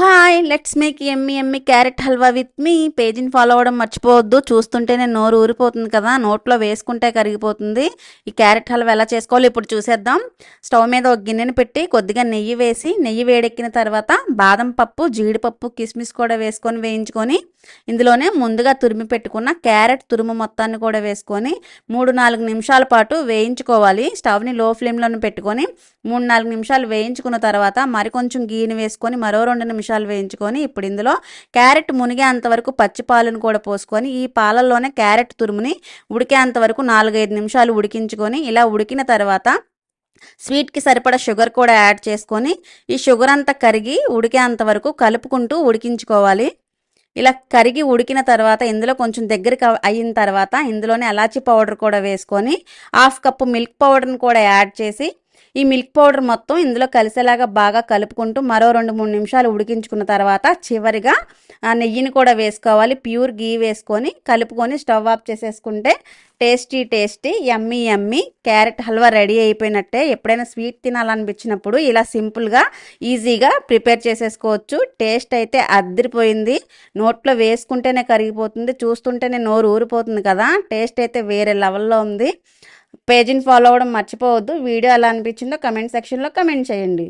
Hi let's make yummy yummy carrot halwa with me పేజీని follow అవ్వడం మర్చిపోవద్దు. చూస్తుంటేనే నోరు ఊరిపోతుంది కదా. నోట్లో వేసుకుంటే కరిగిపోతుంది. ఈ క్యారెట్ హల్వా ఎలా చేసుకోవాలో ఇప్పుడు చూసేద్దాం. స్టవ్ మీద ఒక గిన్నెని పెట్టి కొద్దిగా నెయ్యి వేసి నెయ్యి వేడెక్కిన తర్వాత బాదం పప్పు జీడిపప్పు కిస్మిస్ కూడా వేసుకొని వేయించుకొని ఇందులోనే ముందుగా తురిమి పెట్టుకున్న క్యారెట్ తురుము మొత్తాన్ని కూడా వేసుకొని మూడు నాలుగు నిమిషాల పాటు వేయించుకోవాలి. స్టవ్ని లో ఫ్లేమ్లో పెట్టుకొని మూడు నాలుగు నిమిషాలు వేయించుకున్న తర్వాత మరి కొంచెం గీని వేసుకొని మరో రెండు నిమిషాలు వేయించుకొని ఇప్పుడు ఇందులో క్యారెట్ మునిగేంత వరకు పచ్చి పాలను కూడా పోసుకొని ఈ పాలల్లోనే క్యారెట్ తురుముని ఉడికేంత వరకు నాలుగైదు నిమిషాలు ఉడికించుకొని ఇలా ఉడికిన తర్వాత స్వీట్కి సరిపడా షుగర్ కూడా యాడ్ చేసుకొని ఈ షుగర్ అంతా కరిగి ఉడికేంత వరకు కలుపుకుంటూ ఉడికించుకోవాలి. ఇలా కరిగి ఉడికిన తర్వాత ఇందులో కొంచెం దగ్గరికి అయిన తర్వాత ఇందులోనే అలాచి పౌడర్ కూడా వేసుకొని హాఫ్ కప్పు మిల్క్ పౌడర్ని కూడా యాడ్ చేసి ఈ మిల్క్ పౌడర్ మొత్తం ఇందులో కలిసేలాగా బాగా కలుపుకుంటూ మరో రెండు మూడు నిమిషాలు ఉడికించుకున్న తర్వాత చివరిగా ఆ నెయ్యిని కూడా వేసుకోవాలి. ప్యూర్ గీ వేసుకొని కలుపుకొని స్టవ్ ఆఫ్ చేసేసుకుంటే tasty tasty yummy yummy carrot halwa ready అయిపోయినట్టే. ఎప్పుడైనా స్వీట్ తినాలనిపించినప్పుడు ఇలా సింపుల్గా ఈజీగా ప్రిపేర్ చేసేసుకోవచ్చు. టేస్ట్ అయితే అద్దరిపోయింది. నోట్లో వేసుకుంటేనే కరిగిపోతుంది. చూస్తుంటేనే నోరు ఊరిపోతుంది కదా. టేస్ట్ అయితే వేరే లెవెల్లో ఉంది. పేజీని ఫాలో అవ్వడం మర్చిపోవద్దు. వీడియో ఎలా అనిపించిందో కమెంట్ సెక్షన్లో కమెంట్ చేయండి.